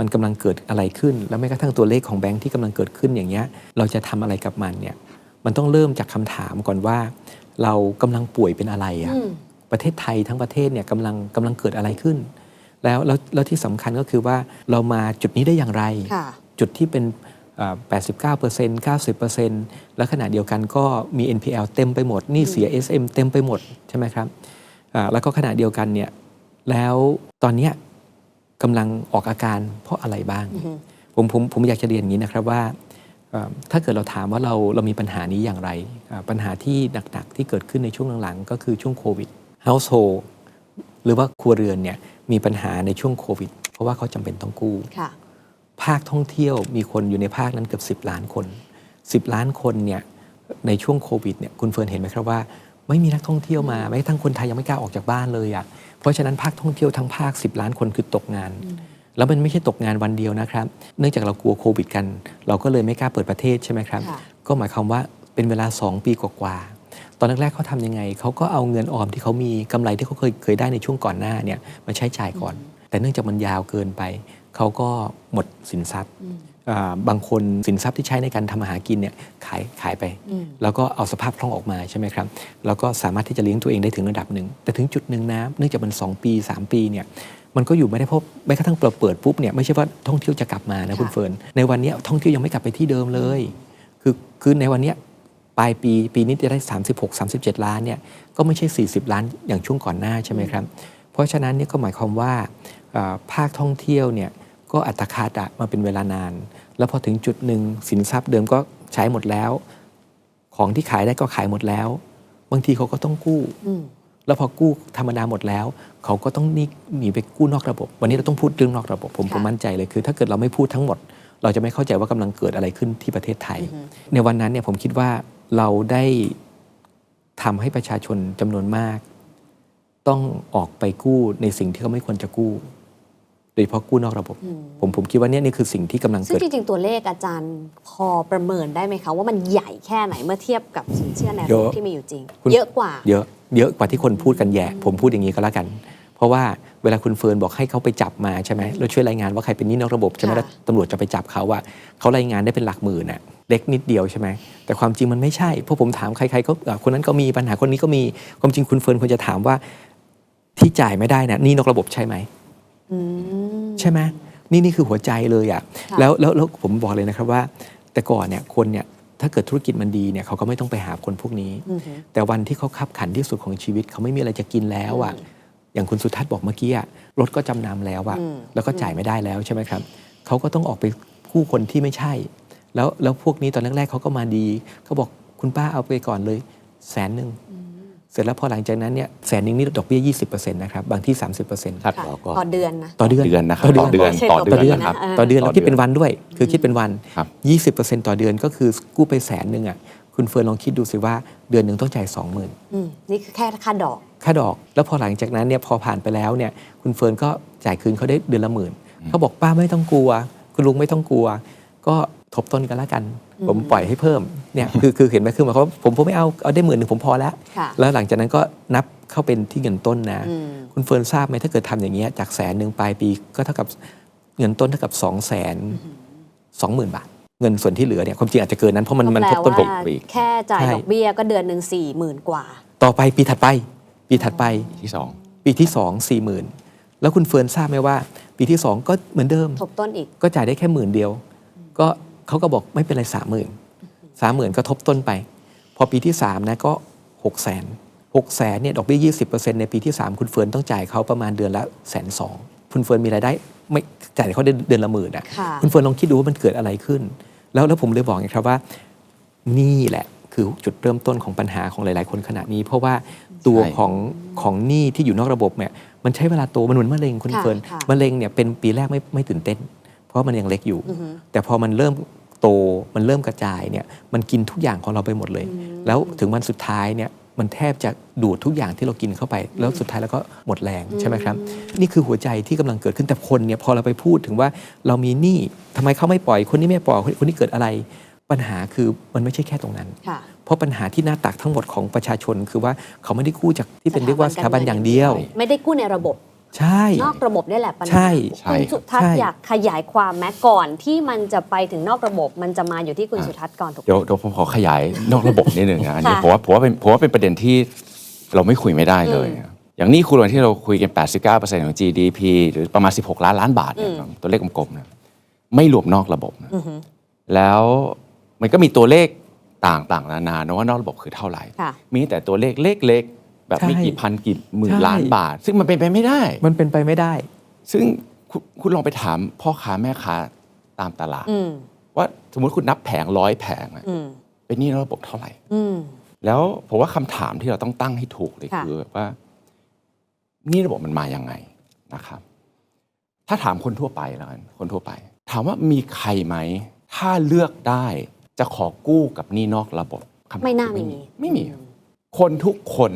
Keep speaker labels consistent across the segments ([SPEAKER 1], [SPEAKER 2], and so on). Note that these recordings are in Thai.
[SPEAKER 1] มันกำลังเกิดอะไรขึ้น แล้วแม้กระทั่งตัวเลขของแบงค์ที่กำลังเกิดขึ้นอย่างเงี้ยเราจะทำอะไรกับมันเนี่ยมันต้องเริ่มจากคำถามก่อนว่า เรากำลังป่วยเป็นอะไรอะ
[SPEAKER 2] อืม
[SPEAKER 1] ประเทศไทยทั้งประเทศเนี่ยกำลังกำลังเกิดอะไรขึ้น แล้วแล้วแล้วที่สำคัญก็คือว่าเรามาจุดนี้ได้อย่างไร
[SPEAKER 2] ค่ะ
[SPEAKER 1] จุดที่เป็นอ่า89% 90%แล้วขณะเดียวกันก็มี NPL เต็มไปหมดหนี่เสีย SM เต็มไปหมดใช่ไหมครับอ่าแล้วก็ขณะเดียวกันเนี่ยแล้วตอนเนี้ย กำลังออกอาการเพราะอะไรบ้าง
[SPEAKER 2] อือฮึ
[SPEAKER 1] ผมผมผมอยากจะเรียนอย่างนี้นะครับว่าเอ่อถ้าเกิดเราถามว่าเราเรามีปัญหานี้อย่างไรอ่าปัญหาที่หนักๆที่เกิดขึ้นในช่วงหลังๆ ก็คือช่วงโควิด household หรือว่าครัวเรือนเนี่ยมีปัญหาในช่วงโควิด เพราะว่าเขาจำเป็นต้องกู้
[SPEAKER 2] ค่ะ
[SPEAKER 1] ภาคท่องเที่ยวมีคนอยู่ในภาคนั้นเกือบ10 ล้านคน 10 ล้านคนเนี่ยในช่วงโควิดเนี่ยคุณเฟิร์นเห็นไหมครับว่า ไม่มีนักท่องเที่ยวมาแม้กระทั่งคนไทยยังไม่กล้าออกจากบ้านเลยอะ่ะ เพราะฉะนั้นภาคท่องเที่ยวทั้งภาค 10 ล้านคนคือตกงาน แล้วมันไม่ใช่ตกงานวันเดียวนะครับ เนื่องจากเรากลัวโควิดกัน เราก็เลยไม่กล้าเปิดประเทศใช่ไหมครับ
[SPEAKER 2] ค่ะ
[SPEAKER 1] ก็หมายความว่าเป็นเวลา 2 ปีกว่าๆตอนแรกๆเขาทำยังไงเขาก็เอาเงินออมที่เขามีกำไรที่เขาเคยเคยได้ในช่วงก่อนหน้าเนี่ยมาใช้จ่ายก่อน แต่เนื่องจากมันยาวเกินไปเขาก็หมดสินทรัพย์
[SPEAKER 2] อืม
[SPEAKER 1] อ่า บางคนสินทรัพย์ที่ใช้ในการทำอาหารกินเนี่ยขายขายไป
[SPEAKER 2] อืม
[SPEAKER 1] แล้วก็เอาสภาพคล่องออกมาใช่ไหมครับแล้วก็สามารถที่จะเลี้ยงตัวเองได้ถึงระดับหนึ่ง แต่ถึงจุดหนึ่งนะเนื่องจากมัน 2 ปี 3 ปีเนี่ยมันก็อยู่ไม่ได้เพราะแม้กระทั่งเปิดปุ๊บเนี่ยไม่ใช่ว่าท่องเที่ยวจะกลับมานะ
[SPEAKER 2] ค่ะ
[SPEAKER 1] คุณเฟิร์นในวันเนี้ยท่องเที่ยวยังไม่กลับไปที่เดิมเลย คือคือในวันเนี้ยปลายปีปีนี้จะได้ 36 37 ล้านเนี่ยก็ไม่ใช่ 40 ล้านอย่างช่วงก่อนหน้าใช่ไหมครับเพราะฉะนั้นเนี่ยก็หมายความว่าอ่าภาคท่องเที่ยวเนี่ย ก็อัตคาตะมาเป็นเวลานาน แล้วพอถึงจุดหนึ่งสินทรัพย์เดิมก็ใช้หมดแล้ว ของที่ขายได้ก็ขายหมดแล้ว บางทีเขาก็ต้องกู้
[SPEAKER 2] อืม
[SPEAKER 1] แล้วพอกู้ธรรมดาหมดแล้ว เขาก็ต้องหนีหนีไปกู้นอกระบบ วันนี้เราต้องพูดเรื่องนอกระบบ ผม
[SPEAKER 2] ค่ะ
[SPEAKER 1] ผมมั่นใจเลยคือ ถ้าเกิดเราไม่พูดทั้งหมด เราจะไม่เข้าใจว่ากำลังเกิดอะไรขึ้นที่ประเทศไทย
[SPEAKER 2] อือฮึ
[SPEAKER 1] ในวันนั้นเนี่ยผมคิดว่าเราได้ทำให้ประชาชนจำนวนมาก ต้องออกไปกู้ในสิ่งที่เขาไม่ควรจะกู้โด ยเฉพาะกู้นอกระบบ
[SPEAKER 2] อืม
[SPEAKER 1] ผมผมคิดว่าเนี่ยนี่คือสิ่งที่กำลัง
[SPEAKER 2] ซึ่ง
[SPEAKER 1] เกิด
[SPEAKER 2] จริงๆ ตัวเลขอาจารย์พอประเมินได้ไหมคะว่ามันใหญ่แค่ไหนเมื่อเทียบกับสินเชื่อในระ
[SPEAKER 1] เย
[SPEAKER 2] บบ
[SPEAKER 1] อะ
[SPEAKER 2] ที่มีอยู่จริง
[SPEAKER 1] คุณ
[SPEAKER 2] เยอะกว่า
[SPEAKER 1] เยอะเยอะกว่าที่คนพูดกันแย่ผมพูดอย่างนี้ก็แล้วกัน เพราะว่าเวลาคุณเฟิร์นบอกให้เขาไปจับมาใช่ไหมแล้วช่วยรายงานว่าใครเป็นหนี้นอกระบบใช่ไหม
[SPEAKER 2] ค่ะ
[SPEAKER 1] แล้วตำรวจจะไปจับเขาว่าเขารายงานได้เป็นหลักหมื่นน่ะเล็กนิดเดียวใช่ไหมแต่ความจริงมันไม่ใช่เพราะผมถามใครๆก็อะคนนั้นก็มีปัญหาคนนี้ก็มีความจริงคุณเฟิร์นควรจะถามว่าที่จ่ายไม่ได้นะหนี่นอกระบบใช่ไหม
[SPEAKER 2] อืม
[SPEAKER 1] ใช่ไหมนี่นี่คือหัวใจเลยอะ
[SPEAKER 2] ค่ะ
[SPEAKER 1] แล้วแล้วแล้วผมบอกเลยนะครับว่า แต่ก่อนเนี่ยคนเนี่ยถ้าเกิดธุรกิจมันดีเนี่ยเขาก็ไม่ต้องไปหาคนพวกนี้
[SPEAKER 2] อือฮึ
[SPEAKER 1] แต่วันที่เขาขับขันที่สุดของชีวิตเขาไม่มีอะไรจะกินแล้วอะ
[SPEAKER 2] อืม
[SPEAKER 1] อย่างคุณสุทัศน์บอกเมื่อกี้อะรถก็จำนำแล้วอะ
[SPEAKER 2] อืม
[SPEAKER 1] แล้วก็จ่ายไม่ได้แล้วใช่ไหมครับเขาก็ต้องออกไปกู้คนที่ไม่ใช่ แล้วแล้วพวกนี้ตอนแรกๆเขาก็มาดีเขาบอกคุณป้าเอาไปก่อนเลยแสนหนึ่ง เสร็จแล้วพอหลังจากนั้นเนี่ยแสนหนึ่งนี่ดอกเบี้ย 20%นะครับบางที่ 30%
[SPEAKER 3] ครับ
[SPEAKER 2] ค่ะ
[SPEAKER 3] เราก็
[SPEAKER 2] ต่อเดือนนะ
[SPEAKER 1] ต่อเดือน
[SPEAKER 3] เดือนนะครับ
[SPEAKER 1] ต่อเดือน
[SPEAKER 3] ต่อเดือนต่อเดือน
[SPEAKER 2] ไม่ใช่
[SPEAKER 3] นะครับ
[SPEAKER 2] ต่อ
[SPEAKER 1] ต่อเดือน
[SPEAKER 3] ต่
[SPEAKER 1] เรา
[SPEAKER 3] อ
[SPEAKER 1] คิด
[SPEAKER 3] เดือน
[SPEAKER 1] เป็นวันด้วย คือคิดเป็นวัน
[SPEAKER 3] ครับ
[SPEAKER 1] 20%ต่อเดือนก็คือกู้ไปแสนหนึ่งอะคุณเฟิร์นลองคิดดูสิว่าเดือนหนึ่งต้องจ่าย20,000
[SPEAKER 2] อืมนี่คือแค่ค่าดอก
[SPEAKER 1] ค่าดอก แล้วพอหลังจากนั้นเนี่ยพอผ่านไปแล้วเนี่ยคุณเฟิร์นก็จ่ายคืนเขาได้เดือนละหมื่นเขาบอกป้าไม่ต้องกลัว คุณลุงไม่ต้องกลัว ก็ ทบต้นกันแล้วกัน
[SPEAKER 2] อืม
[SPEAKER 1] ผมปล่อยให้เพิ่มเนี่ยคือคือเห็นไหมคือหมายความว่าผมผมไม่เอาเอาได้หมื่นหนึ่งผมพอแล้ว
[SPEAKER 2] ค่ะ
[SPEAKER 1] แล้วหลังจากนั้นก็นับเข้าเป็นที่เงินต้นนะ
[SPEAKER 2] อืม
[SPEAKER 1] คุณเฟิร์นทราบไหมถ้าเกิดทำอย่างเงี้ยจากแสนหนึ่งปลายปีก็เท่ากับเงินต้นเท่ากับ2องแสนสองหมื่นบาท เงินส่วนที่เหลือเนี่ยความจริงอาจจะเกินนั้นเพราะมันมันทบต้น
[SPEAKER 2] ก็
[SPEAKER 1] ป
[SPEAKER 2] แปล
[SPEAKER 1] ก
[SPEAKER 2] ว่า
[SPEAKER 3] ปี
[SPEAKER 2] แค่จ่าย
[SPEAKER 1] ใช่
[SPEAKER 2] ดอกเบี้ยก็เดือนหนึ่งสี่หมื่นกว่า
[SPEAKER 1] ต่อไปปีถัดไป ปีถัดไป
[SPEAKER 3] ที่สอง
[SPEAKER 1] ปีที่สองสี่หมื่นแล้วคุณเฟิร์นทราบไหมว่า ปีที่สองก็เหมือนเดิม
[SPEAKER 2] ทบต้นอีก
[SPEAKER 1] ก็จ่ายได้แค่หมื่นเดียว ก็ เขาก็บอกไม่เป็นไรสามหมื่นสามหมื่นก็ทบต้นไป พอปีที่สามนะก็หกแสนหกแสนเนี่ยดอกเบี้ยยี่สิบเปอร์เซ็นต์ในปีที่สามคุณเฟิร์นต้องจ่ายเขาประมาณเดือนละแสนสองคุณเฟิร์นมีรายได้ไม่จ่ายเขาเดือนเดือนละหมื่นอะ
[SPEAKER 2] ค่ะ
[SPEAKER 1] คุณเฟิร์นลองคิดดูว่ามันเกิดอะไรขึ้น แล้วแล้วผมเลยบอกไงครับว่า นี่แหละคือจุดเริ่มต้นของปัญหาของหลาย ๆ คนขณะนี้ เพราะว่าตัว
[SPEAKER 3] ใช่
[SPEAKER 1] ของของหนี้ที่อยู่นอกระบบเนี่ยมันใช้เวลาโตมันเหมือนมะเร็งคุณ
[SPEAKER 2] ค่ะ
[SPEAKER 1] เฟิร์น
[SPEAKER 2] ค่ะ
[SPEAKER 1] มะเร็งเนี่ยเป็นปีแรกไม่ไม่ตื่นเต้น เพราะว่ามันยังเล็กอยู่
[SPEAKER 2] อือฮึ
[SPEAKER 1] แต่พอมันเริ่ม โตมันเริ่มกระจายเนี่ยมันกินทุกอย่างของเราไปหมดเลย
[SPEAKER 2] อืม
[SPEAKER 1] แล้วถึงวันสุดท้ายเนี่ยมันแทบจะดูดทุกอย่างที่เรากินเข้าไป แล้วสุดท้ายแล้วก็หมดแรงใช่ไหมครับ นี่คือหัวใจที่กำลังเกิดขึ้นแต่คนเนี่ยพอเราไปพูดถึงว่าเรามีหนี้ทำไมเขาไม่ปล่อยคนนี้ไม่ปล่อยคนนี้เกิดอะไร ปัญหาคือมันไม่ใช่แค่ตรงนั้น
[SPEAKER 2] ค่ะ
[SPEAKER 1] เพราะปัญหาที่หน้าตักทั้งหมดของประชาชน คือว่าเขาไม่ได้กู้จากที่เป็นเรียกว่าส
[SPEAKER 2] ส
[SPEAKER 1] ถา
[SPEAKER 2] ถาบั
[SPEAKER 1] บัน
[SPEAKER 2] น
[SPEAKER 1] อ
[SPEAKER 2] การเงิน
[SPEAKER 1] ย่างเดียว
[SPEAKER 2] ไม่ได้กู้ในระบบ
[SPEAKER 1] ใช่
[SPEAKER 2] นอกระบบนี่แหละปัญหา
[SPEAKER 1] ใช่
[SPEAKER 3] ใช่
[SPEAKER 2] คุณสุทัศ
[SPEAKER 1] ใช่
[SPEAKER 2] น์อยากขยายความแม้ก่อนที่มันจะไปถึงนอกระบบ มันจะมาอยู่ที่คุณสุทัศน์ก่อนถูกไหม
[SPEAKER 3] เดี๋ยวเดี๋ยวผมขอขยายนอกระบบนิดหนึ่งนะอันนี้
[SPEAKER 2] ค่ะ
[SPEAKER 3] ผมว่าผมว่าเป็นผมว่าเป็นประเด็นที่เราไม่คุยไม่ได้เลย
[SPEAKER 2] อืม
[SPEAKER 3] อย่างนี้คุณวันที่เราคุยกัน 89%ของ GDP หรือประมาณ 16 ล้านล้านบาทเนี่ย
[SPEAKER 2] อืม
[SPEAKER 3] ตัวเลขกลมๆนะไม่รวมนอกระบบนะ
[SPEAKER 2] อือฮึ
[SPEAKER 3] แล้วมันก็มีตัวเลขต่างๆ นานานะว่านอกระบบคือเท่าไหร่
[SPEAKER 2] ค่ะ
[SPEAKER 3] มีแต่ตัวเลขเล็กๆ แบบไม่
[SPEAKER 1] ใช่
[SPEAKER 3] กี่พันกี่หมื่น
[SPEAKER 1] ใช่
[SPEAKER 3] ล้านบาท ซึ่งมันเป็นไปไม่ได้
[SPEAKER 1] มันเป็นไปไม่ได้
[SPEAKER 3] ซึ่งคุณคุณลองไปถามพ่อค้าแม่ค้าตามตลาด
[SPEAKER 2] อืม
[SPEAKER 3] ว่าสมมติคุณนับแผงร้อยแผงอะ
[SPEAKER 2] อืม
[SPEAKER 3] เป็นหนี้นอกระบบเท่าไหร่
[SPEAKER 2] อืม
[SPEAKER 3] แล้วผมว่าคำถามที่เราต้องตั้งให้ถูกเลย
[SPEAKER 2] ค่ะ
[SPEAKER 3] คือว่าหนี่ระบบมันมายังไงนะครับ ถ้าถามคนทั่วไปแล้วกันคนทั่วไป ถามว่ามีใครไหม ถ้าเลือกได้จะขอกู้กับหนี้นอกระบบคำตอบ
[SPEAKER 2] ไม่น่า
[SPEAKER 3] คือ
[SPEAKER 2] มี
[SPEAKER 3] ไม่มี คนทุกคน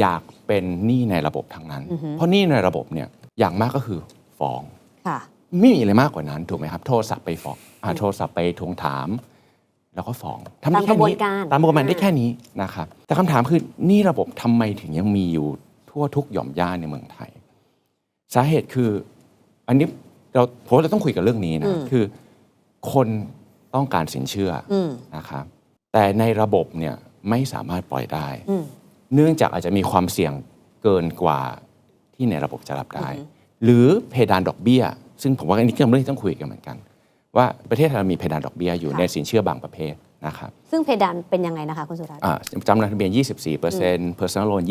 [SPEAKER 3] อยากเป็นหนี้ในระบบทั้งนั้น
[SPEAKER 2] อือฮึ
[SPEAKER 3] เพราะหนี้ในระบบเนี่ยอย่างมากก็คือฟ้อง
[SPEAKER 2] ค่ะ
[SPEAKER 3] ไม่มีอะไรมากกว่านั้นถูกไหมครับ โทรศัพท์ไปฟ้องอ่าโทรศัพท์ไปทวงถาม แล้วก็ฟ้องทำได้
[SPEAKER 2] ตาม
[SPEAKER 3] แค่
[SPEAKER 2] กระบวน
[SPEAKER 3] นี้
[SPEAKER 2] การ
[SPEAKER 3] ตามกระบวนการได้
[SPEAKER 2] อ่า
[SPEAKER 3] แค่นี้นะครับแต่คำถามคือนี่ระบบทำไมถึงยังมีอยู่ทั่วทุกหย่อมย่าในเมืองไทย สาเหตุคืออันนี้เราผมว่าเราต้องคุยกับเรื่องนี้นะคือ คนต้องการสินเชื่ออ
[SPEAKER 2] อืม
[SPEAKER 3] นะครับแต่ในระบบเนี่ยไม่สามารถปล่อยได้
[SPEAKER 2] อืม
[SPEAKER 3] เนื่องจากอาจจะมีความเสี่ยงเกินกว่าที่ในระบบจะรับได้
[SPEAKER 2] อือฮึ
[SPEAKER 3] หรือเพดานดอกเบี้ย ซึ่งผมว่าอันนี้ก็เป็นเรื่องที่ต้องคุยกันเหมือนกัน ว่าประเทศไทยเรามีเพดานดอกเบี้ยอยู่ในสินเชื่อบางประเภทนะครับ
[SPEAKER 2] ซึ่งเพดานเป็นยังไงนะคะคุณสุทัศน์
[SPEAKER 3] อ่าจำนวนทะเบียน 24% personal loan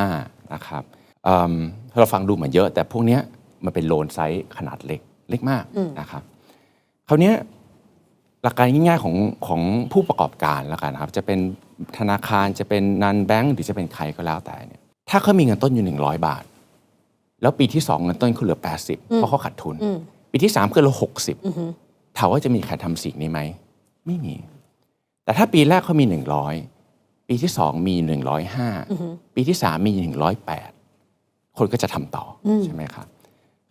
[SPEAKER 3] 25 นะครับอืมเราฟังดูเหมือนเยอะ แต่พวกเนี้ยมันเป็นโลนไซส์ขนาดเล็กเล็กมากนะครับคราวเนี้ยหลักการง่ายๆของของผู้ประกอบการแล้วกันนะครับ จะเป็น ธนาคารจะเป็นนันแบงก์หรือจะเป็นใครก็แล้วแต่เนี่ยถ้าเขามีเงินต้นอยู่ 100 บาท แล้วปีที่ 2 เงินต้นเขาเหลือ 80 เพราะเขาขาดทุน
[SPEAKER 2] อืม
[SPEAKER 3] ปีที่3คือเรา
[SPEAKER 2] อือฮึ
[SPEAKER 3] 60 ถามว่าจะมีใครทำสิ่งนี้ไหม ไม่มี แต่ถ้าปีแรกเขามี 100 ปีที่ 2 มี 105 ปีที่ 3 มี 108 คนก็จะทำต่ออใช่ไหมครับ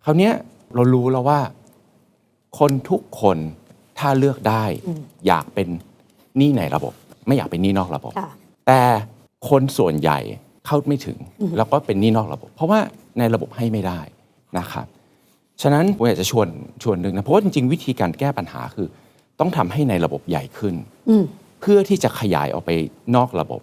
[SPEAKER 3] คราวเนี้ยเรารู้แล้วว่า คนทุกคนถ้าเลือกได้อยากเป็นหนี้ในระบบ ไม่อยากเป็นหนี้นอกระบบ
[SPEAKER 2] ค่ะ
[SPEAKER 3] แต่คนส่วนใหญ่เข้าไม่ถึง แล้วก็เป็นหนี้นอกระบบ เพราะว่าในระบบให้ไม่ได้นะครับฉะนั้นผมอยากจะชวนชวนหนึ่งนะเพราะว่าจริงๆ วิธีการแก้ปัญหาคือ ต้องทำให้ในระบบใหญ่ขึ้น
[SPEAKER 2] อืม
[SPEAKER 3] เพื่อที่จะขยายออกไปนอกระบบ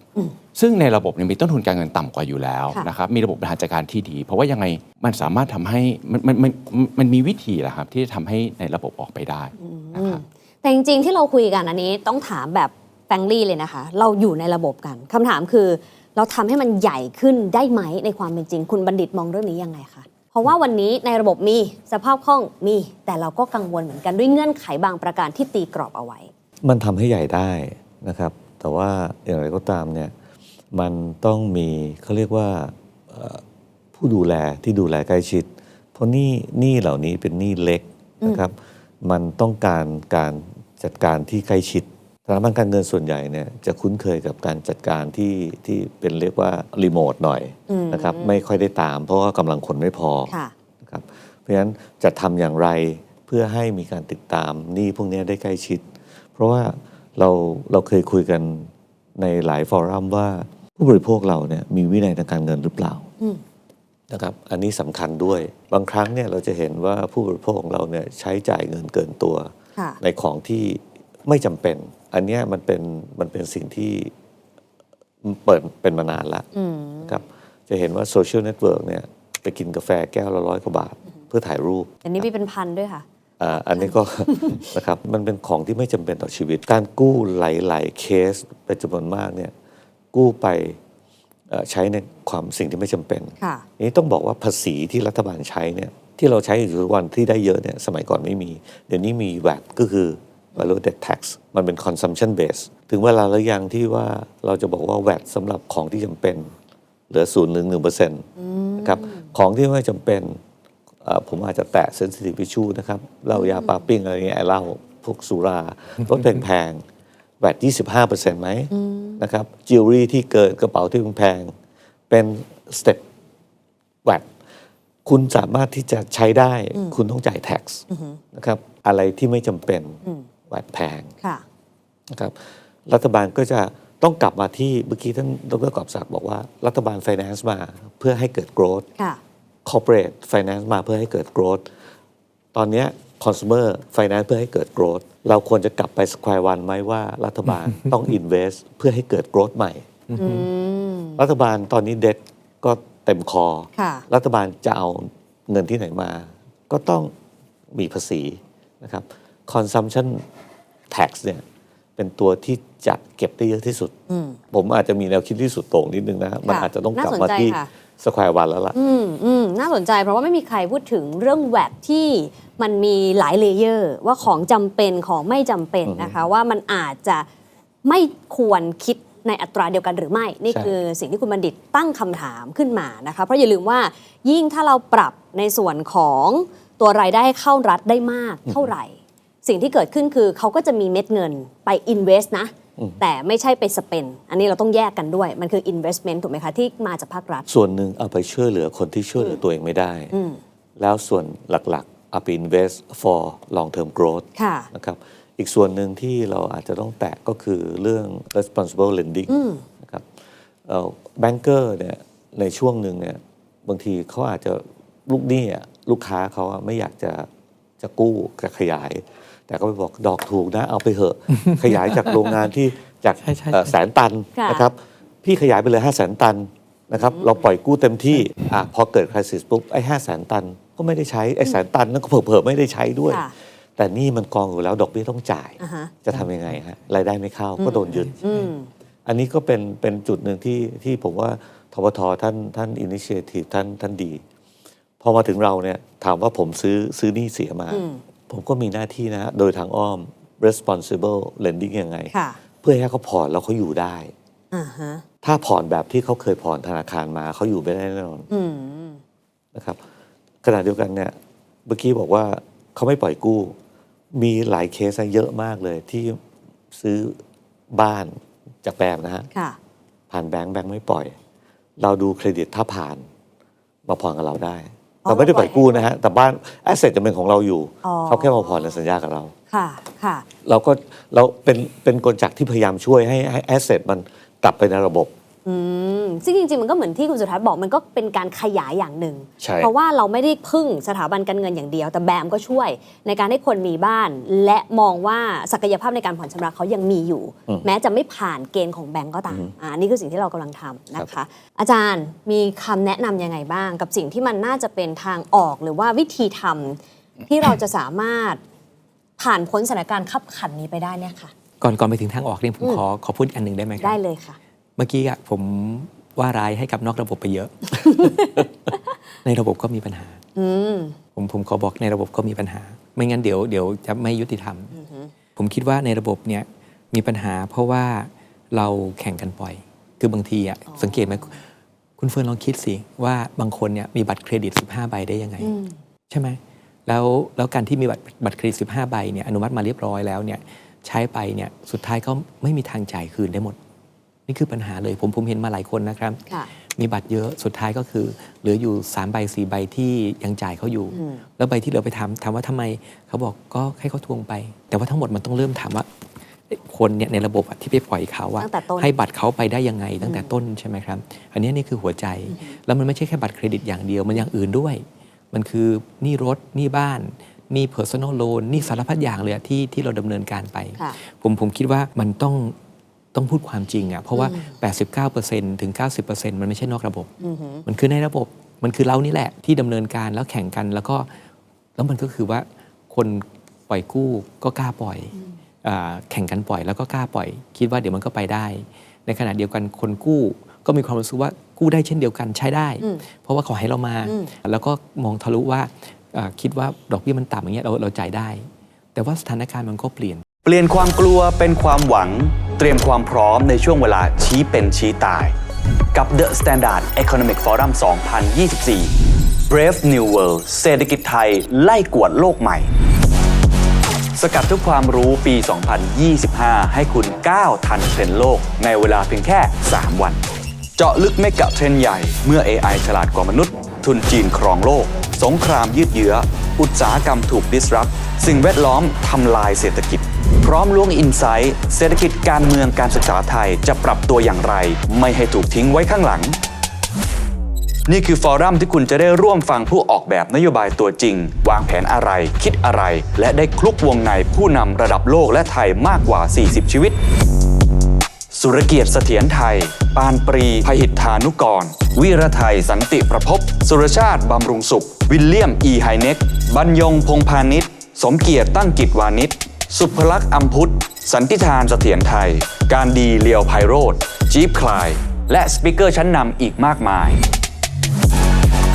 [SPEAKER 3] ซึ่งในระบบเนี่ยมีต้นทุนการเงินต่ำกว่าอยู่แล้ว
[SPEAKER 2] ค่ะ
[SPEAKER 3] นะครับมีระบบบริหารจัดการที่ดี เพราะว่ายังไงมันสามารถทำให้มันมันมันมันมีวิธีแหละครับที่จะทำให้ในระบบออกไปได้นะครับ
[SPEAKER 2] แต่จริงๆที่เราคุยกันอันนี้ต้องถามแบบ แฟงลี่เลยนะคะ เราอยู่ในระบบกันคำถามคือ เราทำให้มันใหญ่ขึ้นได้ไหมในความเป็นจริง คุณบัณฑิตมองเรื่องนี้ยังไงคะเพราะว่าวันนี้ในระบบมีสภาพคล่องมี แต่เราก็กังวลเหมือนกันด้วยเงื่อนไขบางประการที่ตีกรอบเอาไว้
[SPEAKER 4] มันทำให้ใหญ่ได้นะครับ แต่ว่าอย่างไรก็ตามเนี่ยมันต้องมีเขาเรียกว่าผู้ดูแลที่ดูแลใกล้ชิด เพราะนี่นี่เหล่านี้เป็นหนี้เล็กนะครับ มันต้องการการจัดการที่ใกล้ชิด สถาบันการเงินส่วนใหญ่เนี่ยจะคุ้นเคยกับการจัดการที่ที่เป็นเรียกว่ารีโมทหน่อย
[SPEAKER 2] อืม
[SPEAKER 4] นะครับไม่ค่อยได้ตาม เพราะว่ากำลังคนไม่พอ
[SPEAKER 2] ค่ะ
[SPEAKER 4] นะครับเพราะฉะนั้นจะทำอย่างไรเพื่อให้มีการติดตามหนี้พวกนี้ได้ใกล้ชิด เพราะว่าเราเราเคยคุยกันในหลายฟอรัมว่าผู้บริโภคเราเนี่ยมีวินัยทางการเงินหรือเปล่า
[SPEAKER 2] อืม
[SPEAKER 4] นะครับอันนี้สำคัญด้วยบางครั้งเนี่ยเราจะเห็นว่าผู้บริโภคของเราเนี่ยใช้จ่ายเงินเกินตัว
[SPEAKER 2] ค่ะ
[SPEAKER 4] ในของที่ ไม่จำเป็น อันเนี้ยมันเป็นมันเป็นสิ่งที่เปิดเป็นมานานละ
[SPEAKER 2] อืม
[SPEAKER 4] นะครับจะเห็นว่าโซเชียลเน็ตเวิร์กเนี่ยไปกินกาแฟแก้วละร้อยกว่าบาท เพื่อถ่ายรูป
[SPEAKER 2] อันนี้มีเป็นพันด้วยค่ะ
[SPEAKER 4] อ่าอันนี้ก็นะครับมันเป็นของที่ไม่จำเป็นต่อชีวิต การกู้หลาย ๆ เคสเป็นจำนวนมากเนี่ยกู้ไปเอ่อใช้ในความสิ่งที่ไม่จำเป็น
[SPEAKER 2] ค่ะ
[SPEAKER 4] นี้ต้องบอกว่าภาษีที่รัฐบาลใช้เนี่ยที่เราใช้อยู่ทุกวันที่ได้เยอะเนี่ยสมัยก่อนไม่มี เดี๋ยวนี้มี VAT ก็คือ value added tax มันเป็น consumption base ถึงเวลาแล้วยังที่ว่าเราจะบอกว่า VAT สำหรับของที่จำเป็น เหลือศูนย์หนึ่งหนึ่งเปอร์เซ็นต์นะครับของที่ไม่จำเป็นเอ่อผมอาจจะแตะ sensitive issue นะครับเหล้ายาปาปิ้งอะไรเงี้ยไอ้เหล้าพวกสุรารถแพงๆ VAT 25เปอร์เซ็นต์ไหมนะครับจิวเวลรี่ที่เกินกระเป๋าที่แพงๆเป็นสเต็ปแวดคุณสามารถที่จะใช้ได้ คุณต้องจ่าย tax นะครับ อะไรที่ไม่จำเป็น แวดแพง
[SPEAKER 2] ค่ะ
[SPEAKER 4] นะครับรัฐบาลก็จะต้องกลับมาที่เมื่อกี้ท่านดรกอบศักดิ์บอกว่ารัฐบาล finance มาเพื่อให้เกิด growth
[SPEAKER 2] ค่ะ
[SPEAKER 4] corporate finance มาเพื่อให้เกิด growth ตอนเนี้ย consumer finance เพื่อให้เกิด growth เราควรจะกลับไป square one ไหมว่ารัฐบาลต้อง invest เพื่อให้เกิด growth ใหม่
[SPEAKER 2] อืม
[SPEAKER 4] รัฐบาลตอนนี้เด็ดก็เต็มคอ
[SPEAKER 2] ค่ะ
[SPEAKER 4] รัฐบาลจะเอาเงินที่ไหนมา ก็ต้องมีภาษีนะครับ consumption tax เนี่ยเป็นตัวที่จะเก็บได้เยอะที่สุด
[SPEAKER 2] อืม
[SPEAKER 4] ผมอาจจะมีแนวคิดที่สุดโต่งนิดนึงนะครับมัน
[SPEAKER 2] ค่ะ
[SPEAKER 4] อาจจะต้องกลับ
[SPEAKER 2] น่าสน
[SPEAKER 4] มา
[SPEAKER 2] ใจ
[SPEAKER 4] ที่
[SPEAKER 2] ค่ะ
[SPEAKER 4] สแควร์วันแล้วล่ะ
[SPEAKER 2] อืมอืมน่าสนใจเพราะว่าไม่มีใครพูดถึงเรื่องแวดที่มันมีหลายเลเยอร์ ว่าของจำเป็นของไม่จำเป็นนะคะ ว่ามันอาจจะไม่ควรคิดในอัตราเดียวกันหรือไม่ นี่
[SPEAKER 4] ใช่
[SPEAKER 2] คือสิ่งที่คุณบัณฑิตตั้งคำถามขึ้นมานะคะ เพราะอย่าลืมว่ายิ่งถ้าเราปรับในส่วนของตัวรายได้เข้ารัฐได้มากเท่าไหร่ สิ่งที่เกิดขึ้นคือเขาก็จะมีเม็ดเงินไป invest นะ แต่ไม่ใช่ไป spend อันนี้เราต้องแยกกันด้วย มันคือ investment ถูกไหมคะที่มาจากภาครัฐ
[SPEAKER 4] ส่วนหนึ่งเอาไปช่วยเหลือคนที่ช่วยเหลือตัวเองไม่ได้
[SPEAKER 2] อืม
[SPEAKER 4] แล้วส่วนหลักๆเอาไป invest for long term growth
[SPEAKER 2] ค่ะ
[SPEAKER 4] นะครับอีกส่วนหนึ่งที่เราอาจจะต้องแตะก็คือเรื่อง responsible lending
[SPEAKER 2] อืม
[SPEAKER 4] นะครับแบงเกอร์เนี่ยในช่วงหนึ่งเนี่ยบางทีเขาอาจจะลูกหนี้อะลูกค้าเขาอะไม่อยากจะจะกู้จะขยาย แต่ก็ไปบอกดอกถูกนะ เอาไปเหอะ ขยายจากโรงงานที่จาก
[SPEAKER 1] ใช่ใช่
[SPEAKER 4] เอ่อแสนตัน
[SPEAKER 2] ค่ะ
[SPEAKER 4] นะครับ พี่ขยายไปเลยห้าแสนตันนะครับ เราปล่อยกู้เต็มที่อะพอเกิดคริสิสปุ๊บไอ้ห้าแสนตัน ก็ไม่ได้ใช้ไอ้แสนตันนั่นก็เผลอๆไม่ได้ใช้ด้วย
[SPEAKER 2] ค่ะ
[SPEAKER 4] แต่นี่มันกองอยู่แล้วดอกเบี้ยต้องจ่าย
[SPEAKER 2] อ่าฮะ
[SPEAKER 4] จะทำยังไงฮะรายได้ไม่เข้าก็โดนยึด
[SPEAKER 2] อืม
[SPEAKER 4] อันนี้ก็เป็นเป็นจุดหนึ่งที่ที่ผมว่าทบทท่านท่านอินิเชทีฟท่านท่านดี พอมาถึงเราเนี่ยถามว่าผมซื้อซื้อหนี้เสียมา
[SPEAKER 2] อืม
[SPEAKER 4] ผมก็มีหน้าที่นะฮะโดยทางอ้อม responsible lending ยังไง
[SPEAKER 2] ค่ะ
[SPEAKER 4] เพื่อให้เขาผ่อนแล้วเขาอยู่ได้
[SPEAKER 2] อ่าฮะ
[SPEAKER 4] ถ้าผ่อนแบบที่เขาเคยผ่อนธนาคารมาเขาอยู่ไม่ได้แน่นอน
[SPEAKER 2] อืม
[SPEAKER 4] นะครับขณะเดียวกันเนี่ยเมื่อกี้บอกว่าเขาไม่ปล่อยกู้ มีหลายเคสเยอะมากเลยที่ซื้อบ้านจากแบงค์นะฮะ
[SPEAKER 2] ค่ะ
[SPEAKER 4] ผ่านแบงค์แบงค์ไม่ปล่อย เราดูเครดิตถ้าผ่าน มาผ่อนกับเราได้
[SPEAKER 2] อ๋อ
[SPEAKER 4] เราไม่ได้ปล่อยกู้
[SPEAKER 2] ปล่อย
[SPEAKER 4] นะฮะแต่บ้านแอสเซทจะเป็นของเราอยู่
[SPEAKER 2] อ๋อ
[SPEAKER 4] เขาแค่มาผ่อนในสัญญากับเรา
[SPEAKER 2] ค่ะค่ะ
[SPEAKER 4] เราก็เราเป็นเป็นกลจักรที่พยายามช่วยให้ให้แอสเซทมันกลับไปในระบบ
[SPEAKER 2] อืมซึ่งจริงๆ มันก็เหมือนที่คุณสุทัศน์บอกมันก็เป็นการขยายอย่างหนึ่ง
[SPEAKER 4] ใช่
[SPEAKER 2] เพราะว่าเราไม่ได้พึ่งสถาบันการเงินอย่างเดียว แต่แบมก็ช่วยในการให้คนมีบ้าน และมองว่าศักยภาพในการผ่อนชำระเขายังมีอยู่แม้จะไม่ผ่านเกณฑ์ของแบงก์ก็ตามอ่านี่คือสิ่งที่เรากำลังทำนะคะ อาจารย์มีคำแนะนำยังไงบ้าง กับสิ่งที่มันน่าจะเป็นทางออกหรือว่าวิธีทำที่เราจะสามารถผ่านพ้นสถานการณ์ขับขันนี้ไปได้เนี่ยค่ะ
[SPEAKER 1] ก่อนก่อนไปถึงทางออกเนี่ยผมขอขอพูดอีกอันหนึ่งได้ไหมครั
[SPEAKER 2] ได้
[SPEAKER 1] บ
[SPEAKER 2] เลยค่ะ
[SPEAKER 1] เมื่อกี้อะผมว่าร้ายให้กับนอกระบบไปเยอะ ในระบบก็มีปัญหา
[SPEAKER 2] อืม
[SPEAKER 1] ผมผมขอบอกในระบบก็มีปัญหา ไม่งั้นเดี๋ยวเดี๋ยวจะไม่ยุติธรรม ผมคิดว่าในระบบเนี่ยมีปัญหา เพราะว่าเราแข่งกันปล่อย คือบางทีอะสังเกตไหมคุณเฟิร์นลองคิดสิว่าบางคนเนี่ยมีบัตรเครดิต 15 ใบได้ยังไง
[SPEAKER 2] อืม
[SPEAKER 1] ใช่ไหมแล้วแล้วการที่มีบัตรบัตรเครดิต 15 ใบเนี่ยอนุมัติมาเรียบร้อยแล้วเนี่ยใช้ไปเนี่ยสุดท้ายก็ไม่มีทางจ่ายคืนได้หมด นี่คือปัญหาเลยผมผมเห็นมาหลายคนนะครับ
[SPEAKER 2] ค่ะ
[SPEAKER 1] มีบัตรเยอะสุดท้ายก็คือ เหลืออยู่3ใบ4ใบที่ยังจ่ายเขาอยู่
[SPEAKER 2] อืม
[SPEAKER 1] แล้วใบที่เหลือไปถามถามว่าทำไมเขาบอกก็ให้เขาทวงไป แต่ว่าทั้งหมดมันต้องเริ่มถามว่าเอ๊ะคนเนี่ยในระบบอะที่ไปปล่อยเขาว่า
[SPEAKER 2] ตั้งแต่ต้น
[SPEAKER 1] ให้บัตรเขาไปได้ยังไงตั้งแต่ต้นใช่ไหมครับ อันนี้นี่คือหัวใจ แล้วมันไม่ใช่แค่บัตรเครดิตอย่างเดียว มันอย่างอื่นด้วย มันคือหนี้รถหนี้บ้านหนี้ personal loan หนี้สารพัดอย่างเลยอะที่ที่เราดำเนินการไป
[SPEAKER 2] ค่ะ
[SPEAKER 1] ผมผมคิดว่ามันต้อง ต้องพูดความจริงอะ่ะเพราะว่า 89%ถึง 90%มันไม่ใช่นอกระบบ
[SPEAKER 2] อือหือ
[SPEAKER 1] มันคือในระบบมันคือเรานี่แหละที่ดำเนินการแล้วแข่งกันแล้วก็แล้วมันก็คือว่าคนปล่อยกู้ก็กล้าปล่อยอาแข่งกันปล่อยแล้วก็กล้าปล่อย คิดว่าเดี๋ยวมันก็ไปได้ ในขณะเดียวกันคนกู้ก็มีความรู้สึกว่ากู้ได้เช่นเดียวกันใช้ได้
[SPEAKER 2] อืม
[SPEAKER 1] เพราะว่าเขาให้เรามา
[SPEAKER 2] อืม
[SPEAKER 1] แล้วก็มองทะลุว่าอ่าคิดว่าดอกเบี้ยมันต่ำอย่างเงี้ยเราเราจ่ายได้ แต่ว่าสถานการณ์มันก็เปลี่ยน
[SPEAKER 5] เปลี่ยนความกลัวเป็นความหวัง เตรียมความพร้อมในช่วงเวลาชี้เป็นชี้ตาย กับ The Standard Economic Forum 2024 Brave New World เศรษฐกิจไทยไล่กวดโลกใหม่ สกัดทุกความรู้ปี 2025 ให้คุณก้าวทันเทรนด์โลกในเวลาเพียงแค่ 3 วัน เจาะลึกเมกะเทรนด์ใหญ่เมื่อ AI ฉลาดกว่ามนุษย์ ทุนจีนครองโลก สงครามยืดเยื้อ อุตสาหกรรมถูก disrupt สิ่งแวดล้อมทำลายเศรษฐกิจ พร้อมล้วงอินไซต์เศรษฐกิจการเมืองการศึกษาไทยจะปรับตัวอย่างไร ไม่ให้ถูกทิ้งไว้ข้างหลัง นี่คือฟอรัมที่คุณจะได้ร่วมฟังผู้ออกแบบนโยบายตัวจริง วางแผนอะไร คิดอะไร และได้คลุกวงในผู้นำระดับโลกและไทยมากกว่า 40 ชีวิต สุรเกียรติเสถียรไทย ปานปรีพหิทธานุกร วีระไทยสันติประพบสุรชาติบำรุงสุข วิลเลียม อีไฮเน็ก บรรยงพงพาณิชย์สมเกียรติตั้งกิจวานิช สุภลักษณ์อัมพุทธ สันติทานเสถียรไทย การดีเลียวไพโรธจี๊บคลาย และสปิเกอร์ชั้นนำอีกมากมาย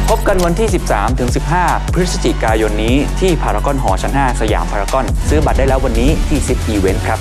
[SPEAKER 5] พบกันวันที่ 13-15 พฤศจิกายนนี้ที่พารากอนหอชั้น 5 สยามพารากอน ซื้อบัตรได้แล้ววันนี้ที่ซิปอีเวนต์ครับ